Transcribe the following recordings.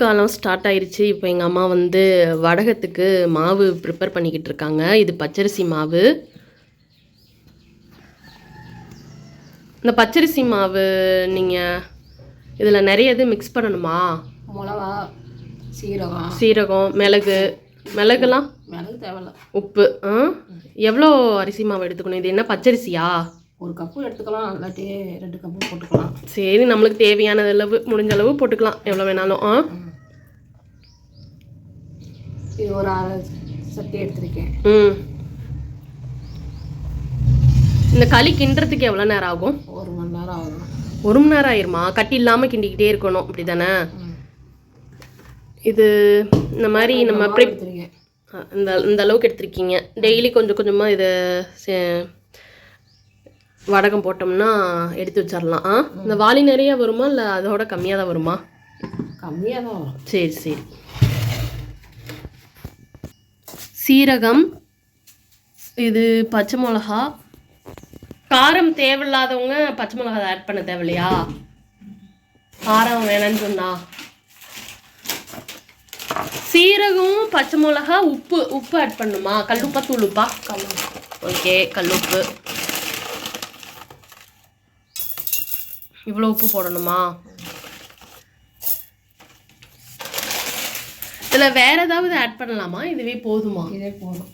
குளிர்காலம் ஸ்டார்ட் ஆயிருச்சு. இப்போ எங்கள் அம்மா வந்து வடகத்துக்கு மாவு ப்ரிப்பேர் பண்ணிக்கிட்டு இருக்காங்க. இது பச்சரிசி மாவு. இந்த பச்சரிசி மாவு நீங்கள் இதில் நிறைய இது மிக்ஸ் பண்ணணுமா? மிளகா சீரகம். சீரகம் மிளகு. மிளகுலாம்? மிளகு தேவையில்ல. உப்பு. ஆ? எவ்வளோ அரிசி மாவு எடுத்துக்கணும்? இது என்ன பச்சரிசியா? ஒரு கப்பு எடுத்துக்கலாம். இல்லாட்டி ரெண்டு கப்பு போட்டுக்கலாம். சரி நம்மளுக்கு தேவையான அளவு முடிஞ்ச அளவு போட்டுக்கலாம். எவ்வளோ வேணாலும். ஆ? இது ஒரு அரை சட்டி எடுத்திருக்கேன். ம். இந்த களி கிண்டுறதுக்கு எவ்வளோ நேரம் ஆகும்? ஒரு மணி நேரம் ஆகும். ஒரு மணி நேரம் ஆயிருமா? கட்டி இல்லாமல் கிண்டிக்கிட்டே இருக்கணும் அப்படி தானே. இது இந்த மாதிரி நம்ம எடுத்திருக்கேன். இந்த இந்த அளவுக்கு எடுத்திருக்கீங்க. டெய்லி கொஞ்சம் கொஞ்சமாக இதை வடகம் போட்டோம்னா எடுத்து வச்சிடலாம் ஆ? இந்த வாளி நிறைய வருமா இல்லை அதோட கம்மியாக தான் வருமா? கம்மியாக தான் வரும். சரி சரி. சீரகம் இது பச்சை மிளகா. காரம் தேவையில்லாதவங்க பச்சை மிளகா ஆட் பண்ண தேவையில்லையா? காரம் வேணாம்னு சொன்னா. சீரகம் பச்சை மிளகா உப்பு உப்பு ஆட் பண்ணுமா? கல்லுப்பா தூளுப்பா கல் ஓகே கல்லுப்பு இவ்வளோ உப்பு போடணுமா? இதில் வேற ஏதாவது ஆட் பண்ணலாமா? இதுவே போதுமா? இதே போதும்.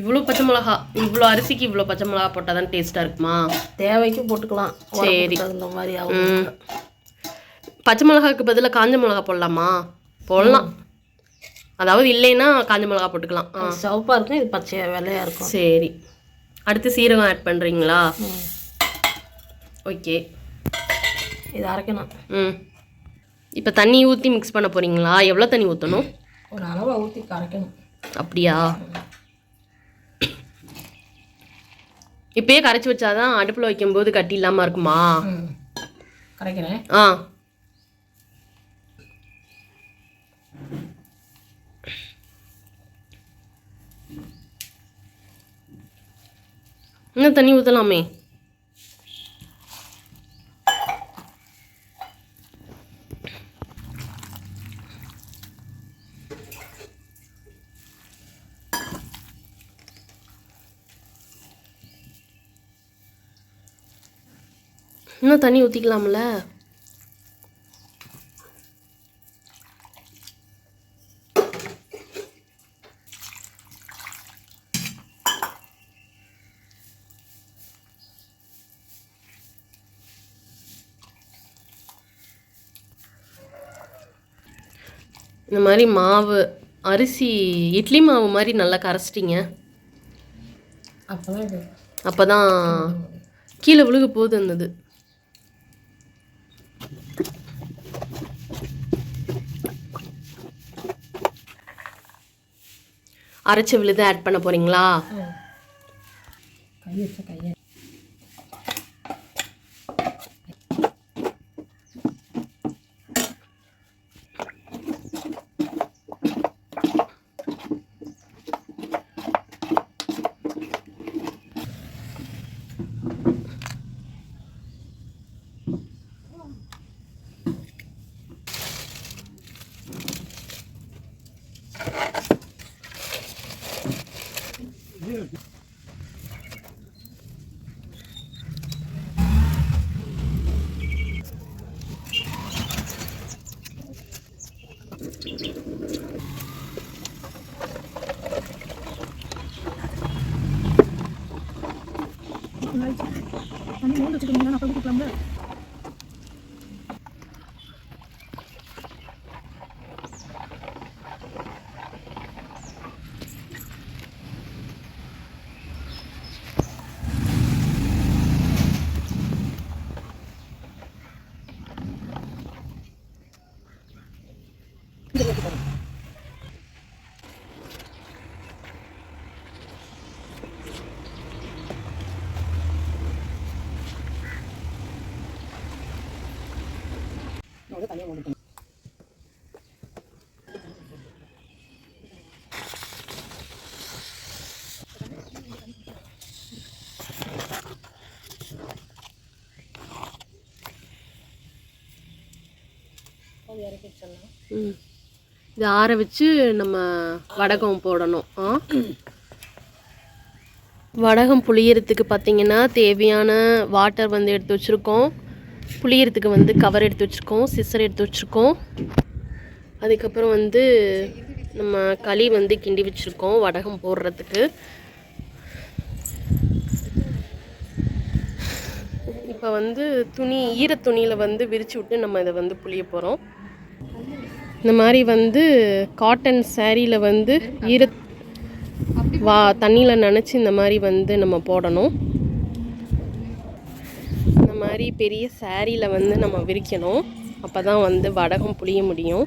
இவ்வளோ பச்சை மிளகா இவ்வளோ அரிசிக்கு இவ்வளோ பச்சை மிளகா போட்டால் தான் டேஸ்ட்டாக இருக்குமா? தேவைக்கு போட்டுக்கலாம். சரி. தகுந்த மாதிரி ஆகும். பச்சை மிளகாக்கு பதிலாக காஞ்ச மிளகா போடலாமா? போடலாம். அதாவது இல்லைன்னா காஞ்ச மிளகா போட்டுக்கலாம். சிவப்பாக இருக்கும் இது பச்சையாக வெள்ளையாக இருக்கும். சரி. அடுத்து சீரகம் ஆட் பண்ணுறீங்களா. ஓகே. இது அரைக்கணும். ம். இப்போ தண்ணி ஊற்றி மிக்ஸ் பண்ண போகிறீங்களா எவ்வளோ தண்ணி ஊற்றணும் ஒரு அளவை ஊற்றி கரைக்கணும். அப்படியா? இப்பயே கரைச்சி வச்சாதான் அடுப்பில் வைக்கும்போது கட்டி இல்லாமல் இருக்குமா? கரைக்கிறேன். ஆ. இன்னும் தண்ணி ஊற்றலாமே இன்னும் தண்ணி ஊற்றிக்கலாம்ல இந்த மாதிரி மாவு அரிசி இட்லி மாவு மாதிரி நல்லா கரைச்சிட்டிங்க. அப்போ தான் கீழே விழுக போகுது இருந்தது அரைச்ச விழுது ஆட் பண்ண போறீங்களா? வச்சுக்கணும் நான் சொல்லி கொடுக்கலாம்ல? கொடுக்கணும். இது ஆற வச்சு நம்ம வடகம் போடணும். வடகம் புளியறதுக்கு பார்த்தீங்கன்னா தேவையான வாட்டர் வந்து எடுத்து வச்சுருக்கோம். புளியறதுக்கு வந்து கவர் எடுத்து வச்சுருக்கோம் சிசர் எடுத்து வச்சுருக்கோம். அதுக்கப்புறம் வந்து நம்ம களி வந்து கிண்டி வச்சுருக்கோம் வடகம் போடுறதுக்கு. இப்போ வந்து துணி ஈர துணியில் வந்து விரித்து விட்டு நம்ம இதை வந்து புளிய போகிறோம் இந்த மாதிரி வந்து காட்டன் சேரீயில் வந்து ஈர வா தண்ணியில் நினச்சி இந்த மாதிரி வந்து நம்ம போடணும். இந்த மாதிரி பெரிய சேரீல வந்து நம்ம விரிக்கணும். அப்போ தான் வந்து வடகம் புளிய முடியும்.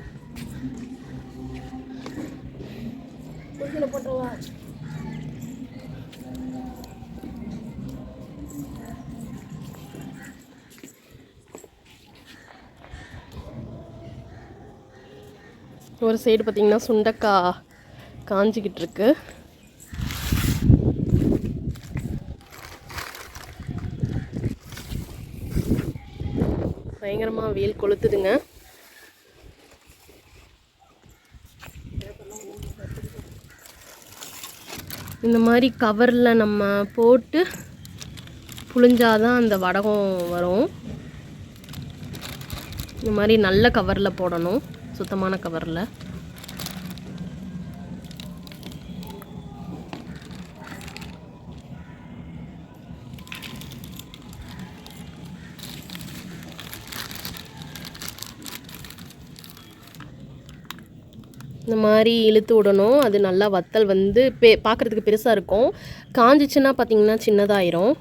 ஒரு சைடு பார்த்திங்கன்னா சுண்டக்காய் காஞ்சிக்கிட்டு இருக்கு. பயங்கரமாக வெயில் கொளுத்துதுங்க. இந்த மாதிரி கவரில் நம்ம போட்டு புளிஞ்சாதான் அந்த வடகம் வரும். இந்த மாதிரி நல்ல கவரில் போடணும். சுத்தமான கவரில் மாதிரி இழுத்து விடணும். அது நல்லா வத்தல் வந்து பெ பார்க்குறதுக்கு பெருசாக இருக்கும். காஞ்சிச்சுன்னா பார்த்தீங்கன்னா சின்னதாயிரும்.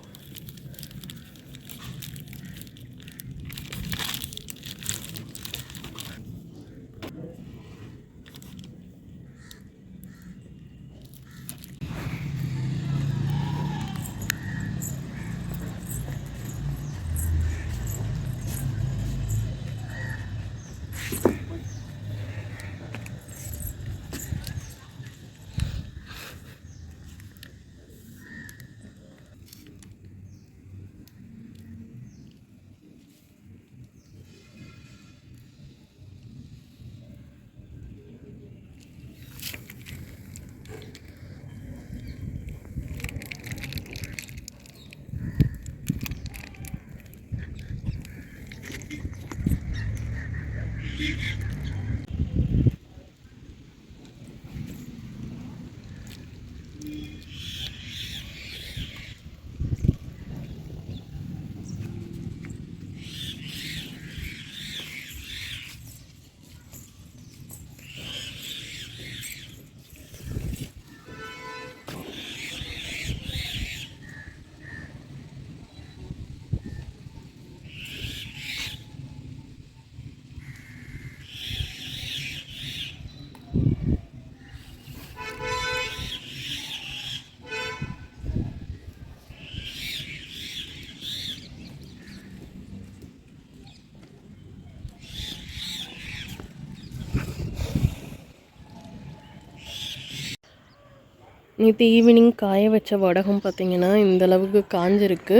நேற்று ஈவினிங் காய வச்ச வடகம் பார்த்தீங்கன்னா இந்த அளவுக்கு காஞ்சிருக்கு.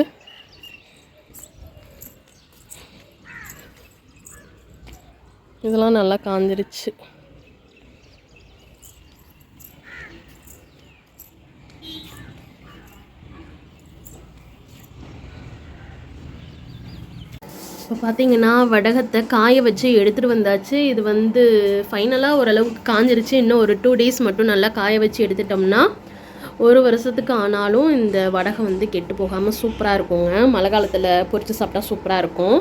இதெல்லாம் நல்லா காஞ்சிருச்சு. இப்போ பார்த்தீங்கன்னா வடகத்தை காய வச்சு எடுத்துகிட்டு வந்தாச்சு. இது வந்து ஃபைனலாக ஓரளவுக்கு காஞ்சிருச்சு. இன்னும் ஒரு டூ டேஸ் மட்டும் நல்லா காய வச்சு எடுத்துட்டோம்னா ஒரு வருஷத்துக்கு ஆனாலும் இந்த வடகை வந்து கெட்டு போகாமல் சூப்பராக இருக்குங்க. மழை காலத்தில் பொரித்து சாப்பிட்டா சூப்பராக இருக்கும்.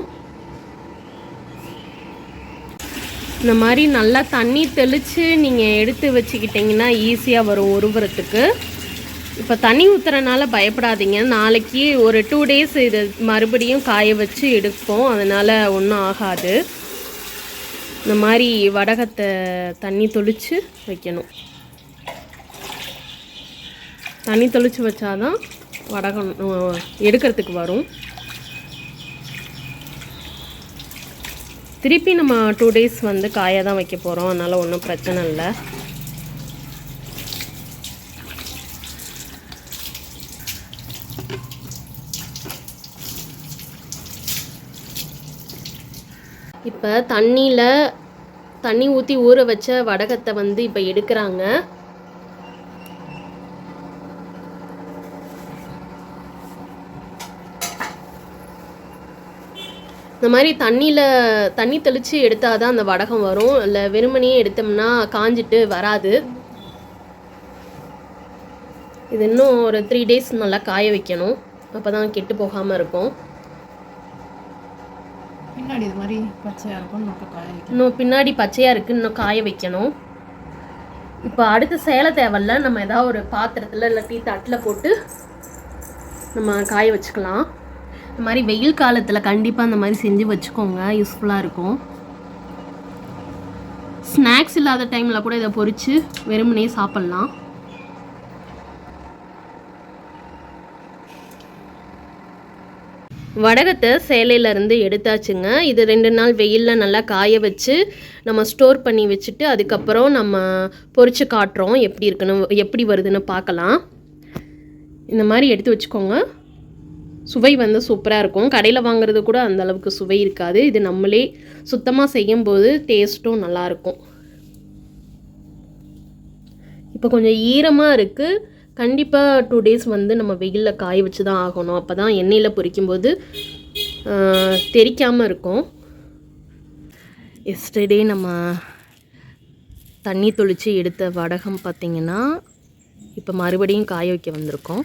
இந்த மாதிரி நல்லா தண்ணி தெளித்து நீங்கள் எடுத்து வச்சுக்கிட்டிங்கன்னா ஈஸியாக வரும் உருவுறத்துக்கு இப்போ தண்ணி ஊற்றுறனால பயப்படாதீங்க. நாளைக்கு ஒரு டூ டேஸ் இது மறுபடியும் காய வச்சு எடுப்போம். அதனால் ஒன்றும் ஆகாது. இந்த மாதிரி வடகத்தை தண்ணி தொளித்து வைக்கணும். தண்ணி தொளிச்சு வச்சாதான் வடகம் எடுக்கிறதுக்கு வரும். திருப்பி நம்ம டூ டேஸ் வந்து காயாக தான் வைக்க போகிறோம் அதனால் ஒன்றும் பிரச்சனை இல்லை. இப்போ தண்ணியில் தண்ணி ஊற்றி ஊற வச்ச வடகத்தை வந்து இப்போ எடுக்கிறாங்க. இந்த மாதிரி தண்ணியில் தண்ணி தெளித்து எடுத்தால் தான் அந்த வடகம் வரும். இல்லை வெறுமனையே எடுத்தோம்னா காஞ்சிட்டு வராது. இது இன்னும் ஒரு த்ரீ டேஸ் நல்லா காய வைக்கணும். அப்போ தான் கெட்டு போகாமல் இருக்கும். பின்னாடி இது மாதிரி பச்சையாக இருக்கும் இன்னும் பின்னாடி பச்சையாக இருக்குது இன்னும் காய வைக்கணும். இப்போ அடுத்து சேலை தேவையில்ல நம்ம ஏதாவது ஒரு பாத்திரத்தில் இல்லாட்டி தட்டில் போட்டு நம்ம காய வச்சுக்கலாம். இந்த மாதிரி வெயில் காலத்தில் கண்டிப்பாக அந்த மாதிரி செஞ்சு வச்சுக்கோங்க. யூஸ்ஃபுல்லாக இருக்கும். ஸ்நாக்ஸ் இல்லாத டைமில் கூட இதை பொறிச்சு வெறுமனே சாப்பிட்லாம். வடகத்தை சேலையிலேருந்து எடுத்தாச்சுங்க. இது ரெண்டு நாள் வெயிலில் நல்லா காய வச்சு நம்ம ஸ்டோர் பண்ணி வச்சுட்டு அதுக்கப்புறம் நம்ம பொறிச்சு காட்டுறோம். எப்படி இருக்குன்னு எப்படி வருதுன்னு பார்க்கலாம். இந்த மாதிரி எடுத்து வச்சுக்கோங்க. சுவை வந்து சூப்பராக இருக்கும். கடையில் வாங்குறது கூட அந்த அளவுக்கு சுவை இருக்காது. இது நம்மளே சுத்தமாக செய்யும்போது டேஸ்ட்டும் நல்லாயிருக்கும் இப்போ கொஞ்சம் ஈரமாக இருக்குது கண்டிப்பாக டூ டேஸ் வந்து நம்ம வெயிலில் காய வச்சு தான் ஆகணும். அப்போ தான் எண்ணெயில் பொரிக்கும்போது தெரிக்காமல் இருக்கும். எஸ்டர்டே நம்ம தண்ணி தொளித்து எடுத்த வடகம் பார்த்திங்கன்னா இப்போ மறுபடியும் காய வைக்க வந்திருக்கோம்.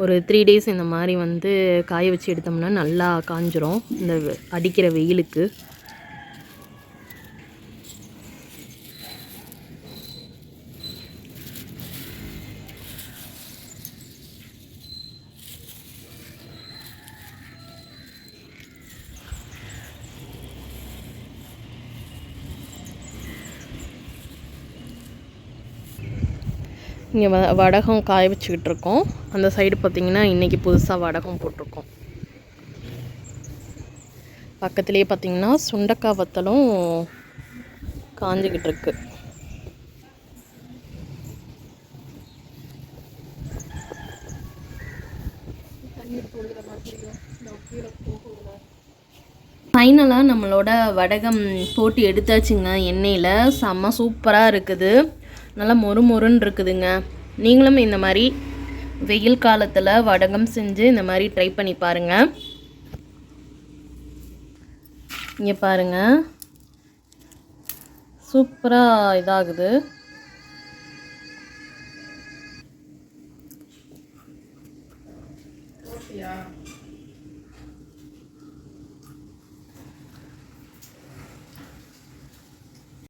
ஒரு த்ரீ டேஸ் இந்த மாதிரி வந்து காய வச்சு எடுத்தோம்னா நல்லா காஞ்சிரும். இந்த அடிக்கிற வெயிலுக்கு. இங்கே வ வடகம் காய வச்சுக்கிட்டு இருக்கோம் அந்த சைடு பார்த்திங்கன்னா இன்றைக்கி புதுசாக வடகம் போட்டிருக்கோம். பக்கத்துலேயே பார்த்திங்கன்னா சுண்டக்காய் வத்தலும் காஞ்சிக்கிட்டு இருக்கு ஃபைனலாக நம்மளோட வடகம் போட்டு எடுத்தாச்சுங்க எண்ணெயில். செம்ம சூப்பராக இருக்குது. நல்லா மொறு மொறுன்னு இருக்குதுங்க நீங்களும் இந்த மாதிரி வெயில் காலத்தில் வடகம் செஞ்சு இந்த மாதிரி ட்ரை பண்ணி பாருங்கள் இங்கே பாருங்கள் சூப்பராக இதாகுது.